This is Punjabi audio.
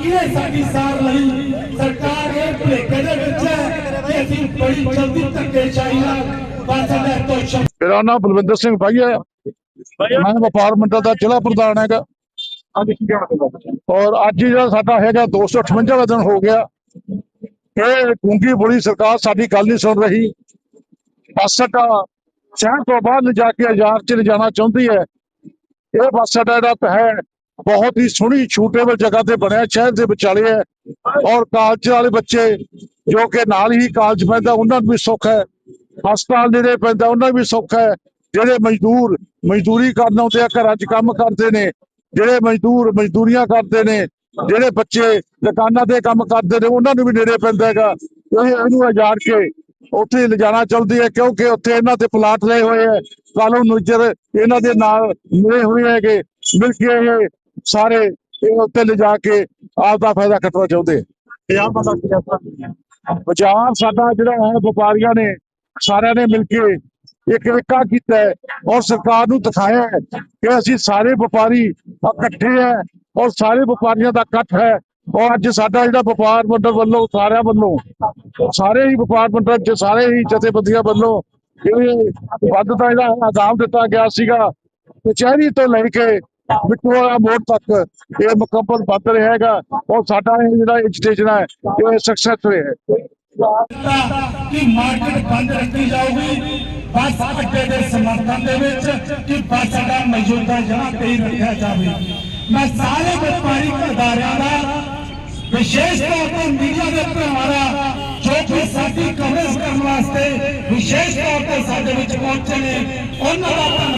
ਸਾਡੀ ਸਾਰ ਲਈ ਸਰਕਾਰ ਇਹ ਭੁਲੇਖੇ ਦੇ ਵਿੱਚ ਹੈ ਕਿ ਅਸੀਂ ਬੜੀ ਜਲਦੀ ਧੱਕੇਸ਼ਾਹੀ ਨਾਲ ਬਸ ਦਾ ਤੋਂ ਮੇਰਾ ਨਾਮ ਬਲਵਿੰਦਰ ਸਿੰਘ ਭਾਈ ਮੈਂ ਵਪਾਰ ਮੰਡਲ ਦਾ ਜ਼ਿਲ੍ਹਾ ਪ੍ਰਧਾਨ ਹੈਗਾ। ਔਰ ਅੱਜ ਜਿਹੜਾ ਸਾਡਾ ਹੈਗਾ 258 ਦਾ ਦਿਨ ਹੋ ਗਿਆ। ਇਹ ਗੁੰਗੀ ਬੋਲੀ ਸਰਕਾਰ ਸਾਡੀ ਗੱਲ ਨਹੀਂ ਸੁਣ ਰਹੀ। ਬੱਸ ਅੱਡਾ ਸ਼ਹਿਰ ਤੋਂ ਬਾਹਰ ਲਿਜਾ ਕੇ ਹਜ਼ਾਰ ਚ ਲਿਜਾਣਾ ਚਾਹੁੰਦੀ ਹੈ। ਇਹ ਬੱਸ ਸਾਡਾ ਜਿਹੜਾ ਹੈ ਬਹੁਤ ਹੀ ਸੋਹਣੀ ਛੂਟੇਬਲ ਜਗ੍ਹਾ ਤੇ ਬਣਿਆ, ਸ਼ਹਿਰ ਦੇ ਵਿਚਾਲੇ ਹੈ। ਔਰ ਕਾਲਜ ਵਾਲੇ ਬੱਚੇ ਜੋ ਕਿ ਨਾਲ ਹੀ ਕਾਲਜ ਪੈਂਦਾ, ਉਹਨਾਂ ਨੂੰ ਵੀ ਸੁੱਖ ਹੈ। ਹਸਪਤਾਲ ਨੇੜੇ ਪੈਂਦਾ, ਉਹਨਾਂ ਨੂੰ ਵੀ ਸੁੱਖ ਹੈ। ਜਿਹੜੇ ਮਜ਼ਦੂਰ ਮਜ਼ਦੂਰੀ ਕਰਨ ਆਉਂਦੇ ਆ, ਘਰਾਂ 'ਚ ਕੰਮ ਕਰਦੇ ਨੇ, ਜਿਹੜੇ ਮਜ਼ਦੂਰ ਮਜ਼ਦੂਰੀਆਂ ਕਰਦੇ ਨੇ, ਜਿਹੜੇ ਬੱਚੇ ਦੁਕਾਨਾਂ ਤੇ ਕੰਮ ਕਰਦੇ ਨੇ, ਉਹਨਾਂ ਨੂੰ ਵੀ ਨੇੜੇ ਪੈਂਦਾ ਹੈਗਾ। ਇਹ ਇਹਨੂੰ ਹਜ਼ਾਰ ਕੇ ਉੱਥੇ ਲਿਜਾਣਾ ਚਾਹੁੰਦੀ ਹੈ ਕਿਉਂਕਿ ਉੱਥੇ ਇਹਨਾਂ ਦੇ ਪਲਾਟ ਲਏ ਹੋਏ ਹੈ ਕਾਲੋ ਨੁਜਰ ਇਹਨਾਂ ਦੇ ਨਾਲ ਮਿਲੇ ਹੋਏ ਹੈਗੇ, ਮਿਲ ਕੇ ਇਹ ਸਾਰੇ ਇਹ ਉੱਤੇ ਲਿਜਾ ਕੇ ਆਪ ਦਾ ਫਾਇਦਾ ਖੱਟਣਾ ਚਾਹੁੰਦੇ ਪੰਜਾਬ ਦਾ ਬਾਜ਼ਾਰ ਸਾਡਾ ਜਿਹੜਾ ਹੈ ਵਪਾਰੀਆਂ ਨੇ, ਸਾਰਿਆਂ ਨੇ ਮਿਲ ਕੇ ਇੱਕ ਏਕਾ ਕੀਤਾ ਹੈ ਔਰ ਸਰਕਾਰ ਨੂੰ ਦਿਖਾਇਆ ਕਿ ਅਸੀਂ ਸਾਰੇ ਵਪਾਰੀ ਇਕੱਠੇ ਹੈ ਔਰ ਸਾਰੇ ਵਪਾਰੀਆਂ ਦਾ ਇਕੱਠ ਹੈ ਔਰ ਅੱਜ ਸਾਡਾ ਜਿਹੜਾ ਵਪਾਰ ਮੰਡਲ ਵੱਲੋਂ, ਸਾਰਿਆਂ ਵੱਲੋਂ, ਸਾਰੇ ਹੀ ਵਪਾਰ ਮੰਡਲ ਚ ਸਾਰੇ ਹੀ ਜਥੇਬੰਦੀਆਂ ਵੱਲੋਂ ਇਹ ਵੱਧ ਦਾ ਜਿਹੜਾ ਆਗਾਮ ਦਿੱਤਾ ਗਿਆ ਸੀਗਾ, ਕਚਹਿਰੀ ਤੋਂ ਲੈ ਕੇ ਵਿਕਟੋਰੀਆ ਮੋੜ ਤੱਕ ਇਹ ਮੁਕੰਮਲ ਬੰਦ ਰਹੇਗਾ ਔਰ ਸਾਡਾ ਇਹ ਜਿਹੜਾ ਸਟੇਸ਼ਨ ਹੈ ਇਹ ਸਕਸੈਸ ਰਿਹਾ ਕਿ ਮਾਰਕੀਟ ਬੰਦ ਰੱਖੀ ਜਾਊਗੀ ਬੱਸ ਅੱਡੇ ਦੇ ਸਮਰਥਨ ਦੇ ਵਿੱਚ ਕਿ ਬੱਸ ਅੱਡਾ ਮੌਜੂਦਾ ਜਗ੍ਹਾ ਤੇ ਹੀ ਰੱਖਿਆ ਜਾਵੇ ਮੈਂ ਸਾਰੇ ਵਪਾਰੀ ਅਦਾਰਿਆਂ ਦਾ ਵਿਸ਼ੇਸ਼ ਤੌਰ ਤੇ ਮੀਡੀਆ ਦੇ ਭਰਾਵਾਂ ਜੋ ਕਿ ਸਾਡੀ ਕਵਰੇਜ ਕਰਨ ਵਾਸਤੇ ਵਿਸ਼ੇਸ਼ ਤੌਰ ਤੇ ਸਾਡੇ ਵਿੱਚ ਪਹੁੰਚੇ ਨੇ ਉਹਨਾਂ ਦਾ ਧੰਨਵਾਦ